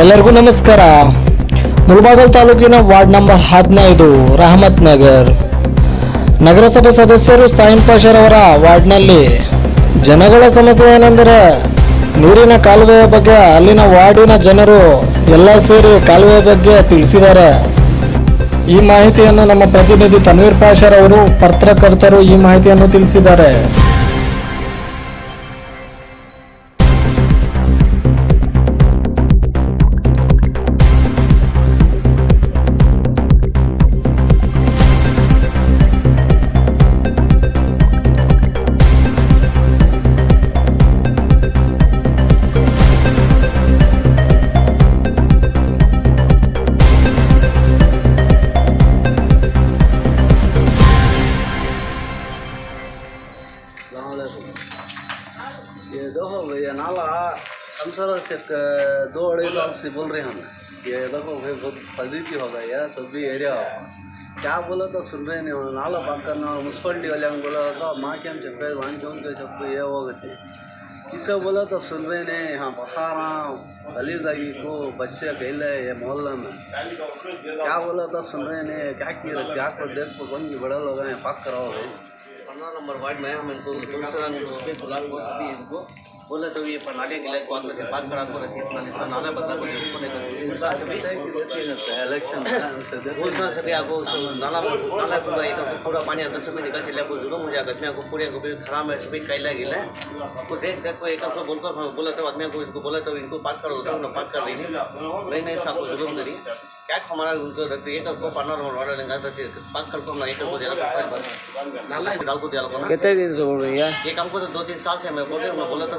ಎಲ್ಲರಿಗೂ ನಮಸ್ಕಾರ ಮುಳಬಾಗಲ್ ತಾಲೂಕಿನ ವಾರ್ಡ್ ನಂಬರ್ ಹದಿನೈದು ರಹಮತ್ ನಗರ್ ನಗರಸಭೆ ಸದಸ್ಯರು ಸಾಯಿನ್ ಅವರ ವಾರ್ಡ್ನಲ್ಲಿ ಜನಗಳ ಸಮಸ್ಯೆ ಏನೆಂದರೆ ನೀರಿನ ಕಾಲುವೆಯ ಬಗ್ಗೆ ಅಲ್ಲಿನ ವಾರ್ಡಿನ ಜನರು ಎಲ್ಲ ಸೇರಿ ಕಾಲುವೆಯ ಬಗ್ಗೆ ತಿಳಿಸಿದ್ದಾರೆ ಈ ಮಾಹಿತಿಯನ್ನು ನಮ್ಮ ಪ್ರತಿನಿಧಿ ತನ್ವೀರ್ ಪಾಷರ್ ಅವರು ಪತ್ರಕರ್ತರು ಈ ಮಾಹಿತಿಯನ್ನು ತಿಳಿಸಿದ್ದಾರೆ देखो भैया नाला हम सर से दो अढ़ाई साल से बोल रहे हम ये देखो भाई बहुत पॉजिटिव होगा यार सब भी एरिया क्या बोला तो सुन रहे नहीं नाला पाकर ना पక్కన वाले हम बोला तो माँ के हम क्या చెప్పేది వానికి ఉంటే చెప్పు ఏ ಹೋಗುತ್ತೆ किसे बोला तो सुन रहे ने यहाँ बखार गलीदगी को बच्चे अकेले ये मोहल्ला में क्या बोला तो सुन रहे ने क्या की क्या को देख को बन बड़ा लोग हैं पाक कराओ भाई पंद्रह नंबर वार्ड में हम इनको दूसरा उसमें बुला सकती इनको बोला तो ये पनाटे के लिए कौन से बात करा को तो रखी इतना निशान आना बता बोले तो उसको ने इलेक्शन नहीं घोषणा सभी आपको नाला नाला पूरा एक पूरा पानी अंदर से निकल चले को जुलूम हो जाएगा आदमी को पूरे को खराब है सभी कैला गिला उसको देख देख को एक आपको बोलकर बोला तो आदमी को इसको बोला तो इनको बात करो उसको बात कर रही नहीं नहीं आपको जुलूम नहीं क्या हमारा उनको रखते एक आपको पार्टनर वाला लगा तो बात करके हम एक आपको देना बस नाला डाल को दिया कितने दिन से बोल रही है ये काम को तो दो तीन साल से मैं बोल रहा हूं बोला तो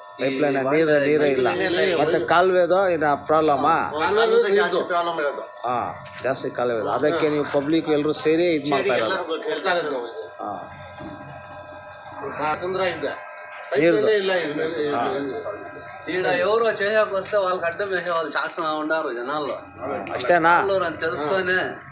ಪೈಪ್ ಲೈನ್ ನೀರು ನೀರೇ ಇಲ್ಲ ಮತ್ತೆ ಕಾಲುವೆದು ಹಾ ಜಾಸ್ತಿ ಕಾಲುವೆ ಅದಕ್ಕೆ ನೀವು ಪಬ್ಲಿಕ್ ಎಲ್ಲರೂ ಸೇರಿ ಇದು ಮಾಡ್ತಾ ಇರೋದು ಹಾಂ